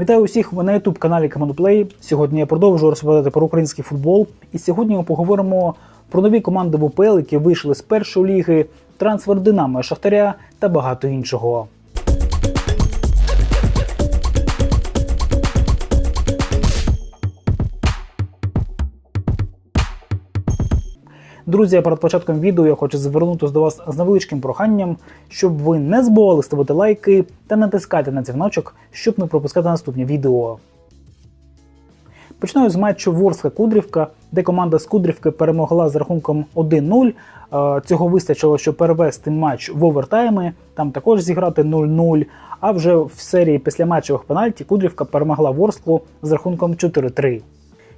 Вітаю усіх на youtube каналі Play. Сьогодні я продовжую розповідати про український футбол. І сьогодні ми поговоримо про нові команди в УПЛ, які вийшли з першої ліги, трансфер Динамо Шахтаря та багато іншого. Друзі, перед початком відео я хочу звернутися до вас з невеличким проханням, щоб ви не забували ставити лайки та натискати на дзвіночок, щоб не пропускати наступні відео. Починаю з матчу Ворська Кудрівка, де команда з Кудрівки перемогла з рахунком 1-0. Е, Цього вистачило, щоб перевести матч в овертайми, там також зіграти 0-0. А вже в серії післяматчевих пенальті Кудрівка перемогла Ворсклу з рахунком 4-3.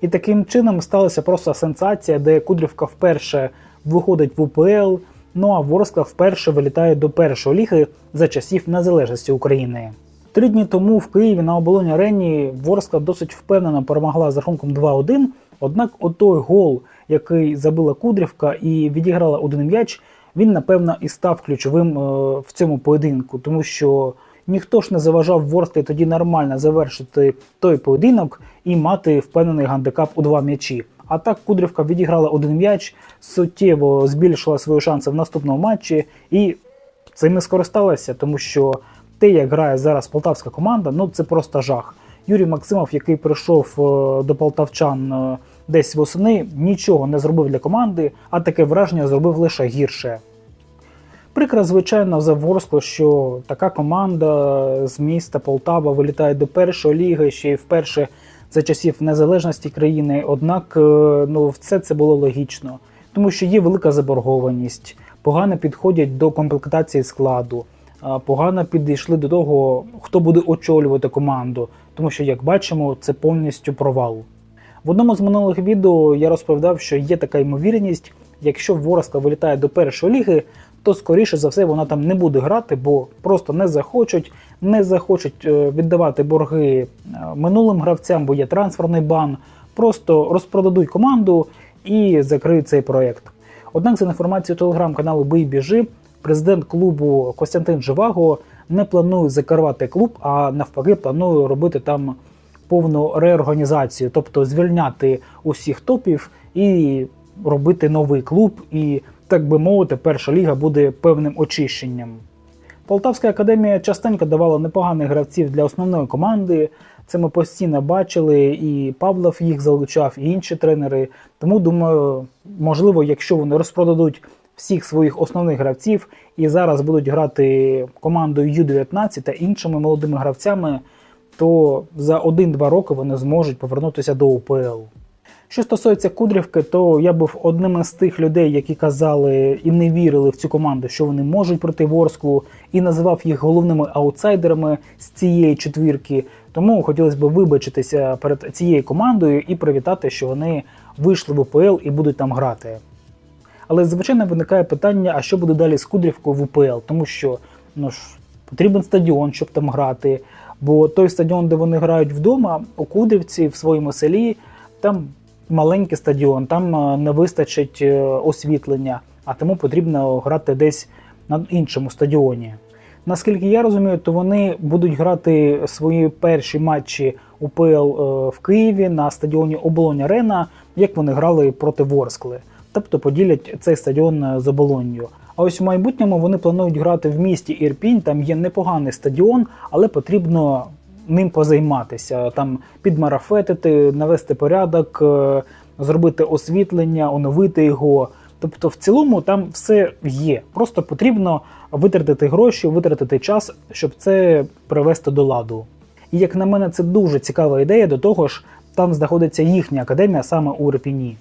І таким чином сталася просто сенсація, де Кудрівка вперше виходить в УПЛ, ну а Ворскла вперше вилітає до першої ліги за часів незалежності України. Три дні тому в Києві на оболоні арені Ворскла досить впевнено перемогла з рахунком 2-1. Однак отой гол, який забила Кудрівка і відіграла один м'яч, він напевно і став ключовим е, в цьому поєдинку, тому що ніхто ж не заважав Ворсклі тоді нормально завершити той поєдинок і мати впевнений гандикап у два м'ячі. А так Кудрівка відіграла один м'яч, суттєво збільшила свої шанси в наступному матчі і цим і скористалася, тому що те, як грає зараз полтавська команда, ну це просто жах. Юрій Максимов, який прийшов е, до полтавчан е, десь восени, нічого не зробив для команди, а таке враження зробив лише гірше. Прикро, звичайно, за Ворскло, що така команда з міста Полтава вилітає до першої ліги, ще й вперше за часів незалежності країни. Однак, е, ну, все це було логічно, тому що є велика заборгованість, погано підходять до комплектації складу, погано підійшли до того, хто буде очолювати команду, тому що, як бачимо, це повністю провал. В одному з минулих відео я розповідав, що є така ймовірність, якщо Ворскла вилітає до першої ліги, то скоріше за все вона там не буде грати, бо просто не захочуть, не захочуть е, віддавати борги е, минулим гравцям, бо є трансферний бан. Просто розпродадуть команду і закриють цей проєкт. Однак, за інформацією телеграм-каналу Бий біжи, президент клубу Костянтин Живаго не планує закривати клуб, а навпаки, планує робити там повну реорганізацію, тобто звільняти усіх топів і робити новий клуб. І, так би мовити, перша ліга буде певним очищенням. Полтавська академія частенько давала непоганих гравців для основної команди. Це ми постійно бачили, і Павлов їх залучав, і інші тренери. Тому думаю, можливо, якщо вони розпродадуть всіх своїх основних гравців і зараз будуть грати командою Ю-19 та іншими молодими гравцями, то за 1-2 роки вони зможуть повернутися до УПЛ. Що стосується Кудрівки, то я був одним із тих людей, які казали і не вірили в цю команду, що вони можуть проти Ворсклу, і називав їх головними аутсайдерами з цієї четвірки. Тому хотілося б вибачитися перед цією командою і привітати, що вони вийшли в УПЛ і будуть там грати. Але звичайно виникає питання, а що буде далі з Кудрівкою в УПЛ, тому що ну ж потрібен стадіон, щоб там грати. Бо той стадіон, де вони грають вдома, у Кудрівці в своєму селі, там маленький стадіон, там е, не вистачить е, освітлення, а тому потрібно грати десь на іншому стадіоні. Наскільки я розумію, то вони будуть грати свої перші матчі УПЛ е, в Києві на стадіоні Оболонь Арена, як вони грали проти Ворскли. Тобто поділять цей стадіон з оболонню. А ось в майбутньому вони планують грати в місті Ірпінь. Там є непоганий стадіон, але потрібно ним позайматися. Там підмарафетити, навести порядок, е, зробити освітлення, оновити його. Тобто, в цілому там все є. Просто потрібно витратити гроші, витратити час, щоб це привести до ладу. І як на мене, це дуже цікава ідея. До того ж, там знаходиться їхня академія саме у Ірпіні.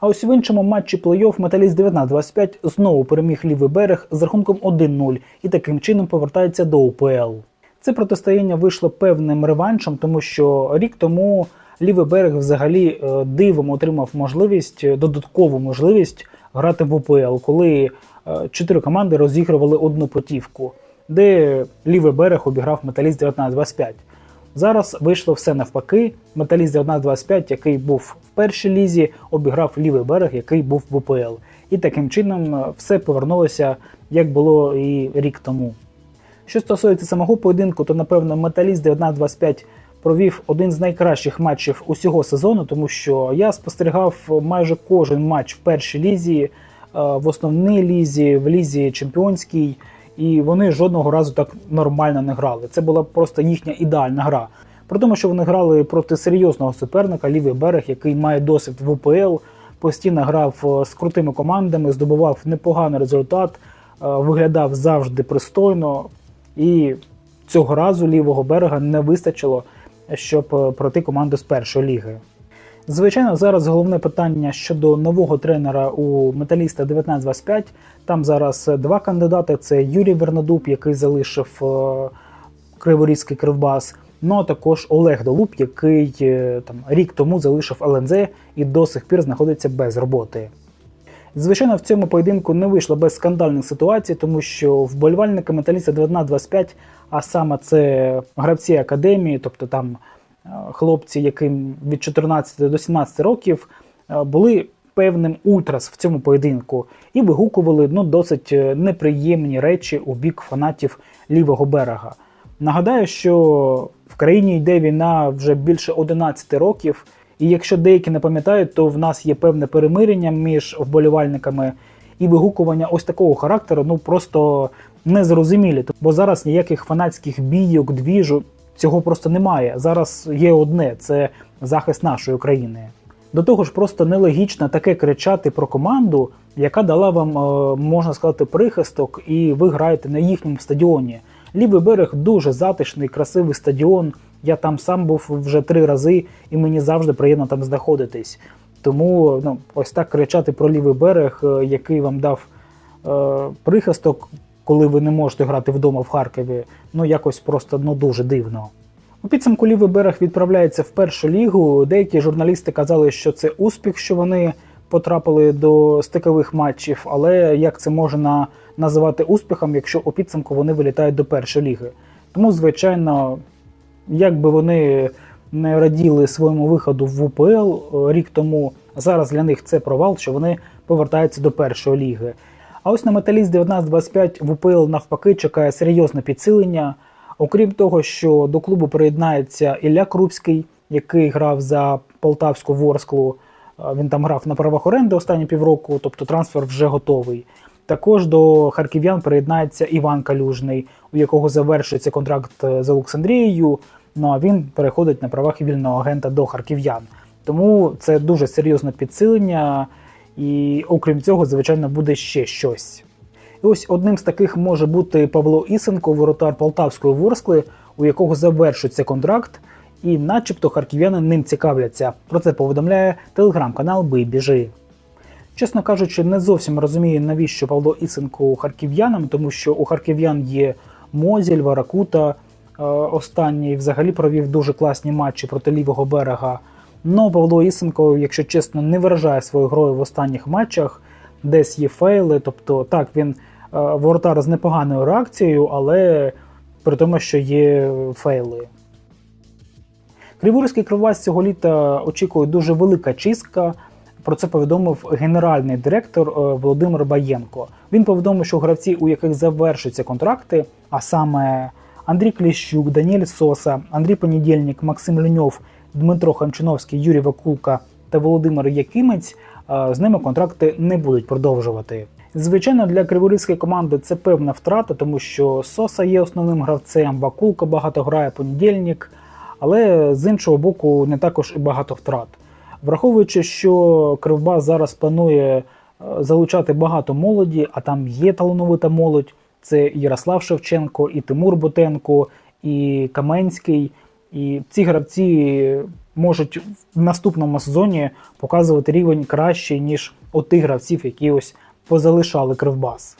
А ось в іншому матчі плей-офф Металіст 19-25 знову переміг лівий берег з рахунком 1-0 і таким чином повертається до УПЛ. Це протистояння вийшло певним реваншем, тому що рік тому лівий берег взагалі е, дивом отримав можливість, е, додаткову можливість грати в УПЛ, коли е, чотири команди розігрували одну потівку, де лівий берег обіграв Металіст 19-25. Зараз вийшло все навпаки. Металіст 19-25, який був в першій лізі, обіграв лівий берег, який був в УПЛ. І таким чином все повернулося, як було і рік тому. Що стосується самого поєдинку, то напевно металіст 19-25 провів один з найкращих матчів усього сезону, тому що я спостерігав майже кожен матч в першій лізі, е, в основній лізі, в лізі чемпіонській, і вони жодного разу так нормально не грали. Це була просто їхня ідеальна гра. При тому, що вони грали проти серйозного суперника, лівий берег, який має досвід в УПЛ, постійно грав е, з крутими командами, здобував непоганий результат, е, виглядав завжди пристойно, і цього разу лівого берега не вистачило, щоб е, пройти команду з першої ліги. Звичайно, зараз головне питання щодо нового тренера у металіста 1925. Там зараз два кандидати: це Юрій Вернодуб, який залишив е, Криворізький кривбас. Ну а також Олег Долуб, який е, там рік тому залишив ЛНЗ і до сих пір знаходиться без роботи. Звичайно, в цьому поєдинку не вийшло без скандальних ситуацій, тому що вболівальники металіста 19-25, а саме це гравці академії, тобто там е, хлопці, яким від 14 до 17 років, е, були певним ультрас в цьому поєдинку і вигукували ну, досить е, неприємні речі у бік фанатів лівого берега. Нагадаю, що в країні йде війна вже більше 11 років. І якщо деякі не пам'ятають, то в нас є певне перемирення між вболівальниками і вигукування ось такого характеру, ну просто незрозумілі. Бо зараз ніяких фанатських бійок, двіжу цього просто немає. Зараз є одне це захист нашої країни. До того ж, просто нелогічно таке кричати про команду, яка дала вам, е, можна сказати, прихисток, і ви граєте на їхньому стадіоні. Лівий берег дуже затишний, красивий стадіон. Я там сам був вже три рази, і мені завжди приємно там знаходитись. Тому ну, ось так кричати про лівий берег, е, який вам дав е, прихисток, коли ви не можете грати вдома в Харкові, ну якось просто ну, дуже дивно. У підсумку лівий берег відправляється в першу лігу. Деякі журналісти казали, що це успіх, що вони потрапили до стикових матчів, але як це можна називати успіхом, якщо у підсумку вони вилітають до першої ліги? Тому, звичайно, як би вони не раділи своєму виходу в УПЛ е, рік тому, зараз для них це провал, що вони повертаються до першої ліги. А ось на металіст 1925 в УПЛ навпаки чекає серйозне підсилення. Окрім того, що до клубу приєднається Ілля Крупський, який грав за Полтавську Ворсклу. Е, Він там грав на правах оренди останні півроку, тобто трансфер вже готовий. Також до харків'ян приєднається Іван Калюжний, у якого завершується контракт е, з Олександрією. Ну а він переходить на правах вільного агента до харків'ян. Тому це дуже серйозне підсилення, і окрім цього, звичайно, буде ще щось. І ось одним з таких може бути Павло Ісенко, воротар Полтавської Ворскли, у якого завершується контракт, і начебто харків'яни ним цікавляться. Про це повідомляє телеграм-канал Бийбіжи. Чесно кажучи, не зовсім розумію, навіщо Павло Ісенко харків'янам, тому що у харків'ян є Мозіль, Варакута. Е, Останній взагалі провів дуже класні матчі проти лівого берега. Но Павло Ісенко, якщо чесно, не виражає своєю грою в останніх матчах, десь є фейли. Тобто, так, він е, воротар з непоганою реакцією, але при тому, що є фейли. Криворізький кривбас цього літа очікує дуже велика чистка. Про це повідомив генеральний директор е, Володимир Баєнко. Він повідомив, що гравці, у яких завершуються контракти, а саме Андрій Кліщук, Даніель Соса, Андрій Понедільник, Максим Ліньов, Дмитро Ханчиновський, Юрій Вакулка та Володимир Якимець, е, з ними контракти не будуть продовжувати. Звичайно, для криворізької команди це певна втрата, тому що Соса є основним гравцем, Вакулка багато грає понедільник, але з іншого боку, не також і багато втрат. Враховуючи, що Кривбас зараз планує е, залучати багато молоді, а там є талановита молодь. Це Ярослав Шевченко, і Тимур Бутенко, і Каменський. І ці гравці можуть в наступному сезоні показувати рівень кращий, ніж от тих гравців, які ось позалишали Кривбас.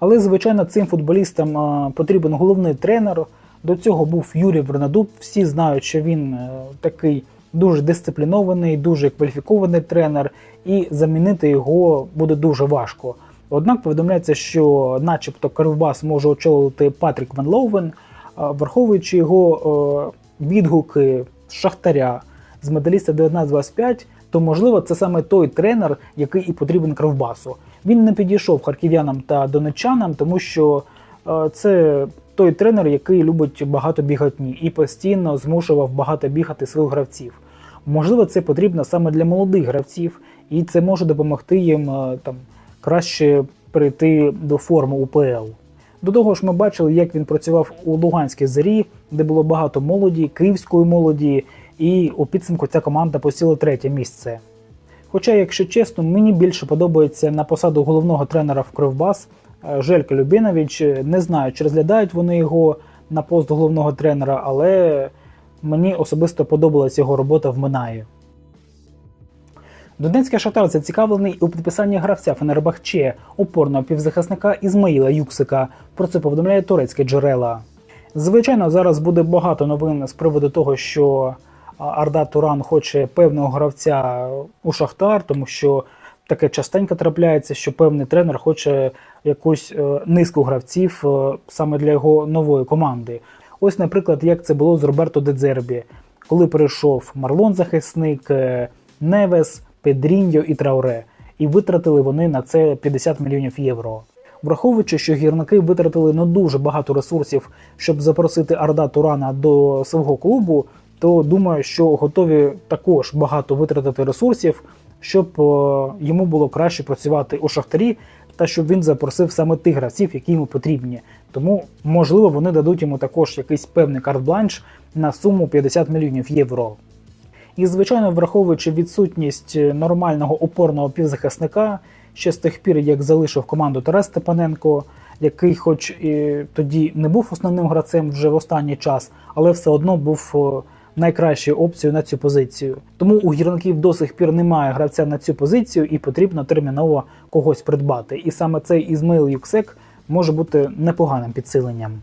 Але, звичайно, цим футболістам потрібен головний тренер. До цього був Юрій Вернадуб. Всі знають, що він е, такий дуже дисциплінований, дуже кваліфікований тренер, і замінити його буде дуже важко. Однак повідомляється, що, начебто, Кривбас може очолити Патрік Ван Лоувен, е, враховуючи його е, відгуки Шахтаря з медаліста 1925, то можливо це саме той тренер, який і потрібен Кривбасу. Він не підійшов харків'янам та донеччанам, тому що е, це той тренер, який любить багато біготні і постійно змушував багато бігати своїх гравців. Можливо, це потрібно саме для молодих гравців, і це може допомогти їм там краще прийти до форми УПЛ. До того ж, ми бачили, як він працював у Луганській зарі, де було багато молоді, київської молоді, і у підсумку ця команда посіла третє місце. Хоча, якщо чесно, мені більше подобається на посаду головного тренера в Кривбас е, Желька Любінович. Не знаю, чи розглядають вони його на пост головного тренера, але мені особисто подобалась його робота в Минаї. Донецький шахтар зацікавлений у підписанні гравця Фенербахче, опорного півзахисника Ізмаїла Юксика. Про це повідомляє турецьке джерела. Звичайно, зараз буде багато новин з приводу того, що Арда Туран хоче певного гравця у Шахтар, тому що таке частенько трапляється, що певний тренер хоче якусь е, низку гравців е, саме для його нової команди. Ось, наприклад, як це було з Роберто Дедзербі, коли перейшов Марлон захисник, е, Невес, Педріньо і Трауре, і витратили вони на це 50 мільйонів євро. Враховуючи, що гірники витратили не дуже багато ресурсів, щоб запросити Арда Турана до свого клубу, то думаю, що готові також багато витратити ресурсів, щоб е, йому було краще працювати у шахтарі, та щоб він запросив саме тих гравців, які йому потрібні. Тому, можливо, вони дадуть йому також якийсь певний карт-бланш на суму 50 мільйонів євро. І, звичайно, враховуючи відсутність е, нормального опорного півзахисника, ще з тих пір, як залишив команду Тарас Степаненко, який, хоч і тоді не був основним гравцем вже в останній час, але все одно був е, найкращою опцією на цю позицію. Тому у гірників до сих пір немає гравця на цю позицію і потрібно терміново когось придбати. І саме цей Ізмаїл Юксек може бути непоганим підсиленням.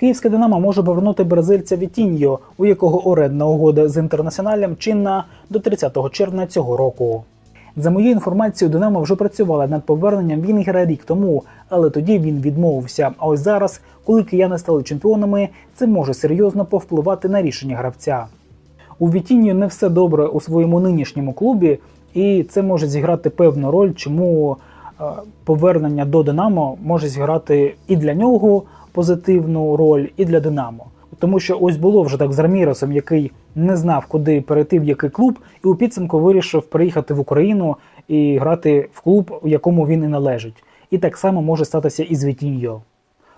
Київське Динамо може повернути бразильця Вітіньо, у якого орендна угода з інтернаціоналем чинна до 30 червня цього року. За моєю інформацією, Динамо вже працювала над поверненням Вінгера рік тому, але тоді він відмовився. А ось зараз, коли кияни стали чемпіонами, це може серйозно повпливати на рішення гравця. У Вітіньо не все добре у своєму нинішньому клубі, і це може зіграти певну роль, чому е, повернення до Динамо може зіграти і для нього позитивну роль, і для Динамо. Тому що ось було вже так з Раміросом, який не знав, куди перейти в який клуб, і у підсумку вирішив приїхати в Україну і грати в клуб, у якому він і належить. І так само може статися і з Вітіньо.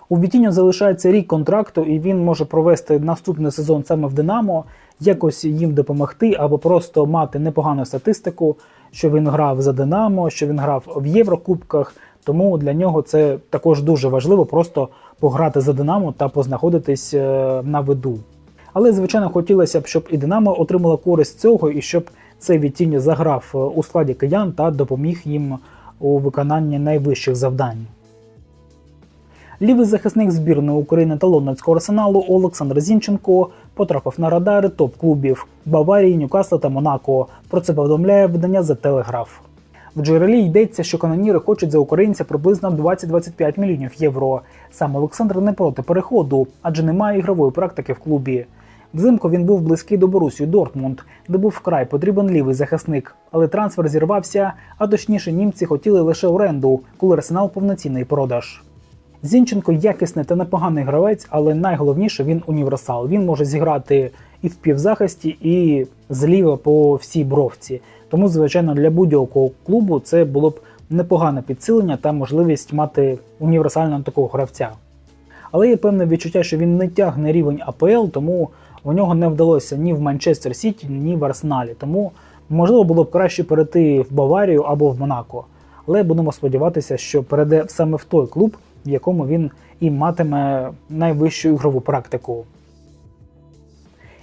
У Вітіньо залишається рік контракту, і він може провести наступний сезон саме в Динамо, якось їм допомогти, або просто мати непогану статистику, що він грав за Динамо, що він грав в Єврокубках. Тому для нього це також дуже важливо просто пограти за Динамо та познаходитись е, на виду. Але, звичайно, хотілося б, щоб і Динамо отримала користь цього, і щоб цей відтіння заграв е, у складі киян та допоміг їм у виконанні найвищих завдань. Лівий захисник збірної України та лондонського арсеналу Олександр Зінченко потрапив на радари топ-клубів Баварії, Ньюкасла та Монако. Про це повідомляє видання The Telegraph. В джерелі йдеться, що каноніри хочуть за українця приблизно 20-25 мільйонів євро. Сам Олександр не проти переходу, адже немає ігрової практики в клубі. Взимку він був близький до Борусію Дортмунд, де був вкрай потрібен лівий захисник, але трансфер зірвався, а точніше німці хотіли лише оренду, коли арсенал повноцінний продаж. Зінченко якісний та непоганий гравець, але найголовніше він універсал. Він може зіграти і в півзахисті, і зліва по всій бровці. Тому, звичайно, для будь-якого клубу це було б непогане підсилення та можливість мати універсального такого гравця. Але є певне відчуття, що він не тягне рівень АПЛ, тому у нього не вдалося ні в Манчестер Сіті, ні в Арсеналі. Тому можливо було б краще перейти в Баварію або в Монако. Але будемо сподіватися, що перейде саме в той клуб, в якому він і матиме найвищу ігрову практику.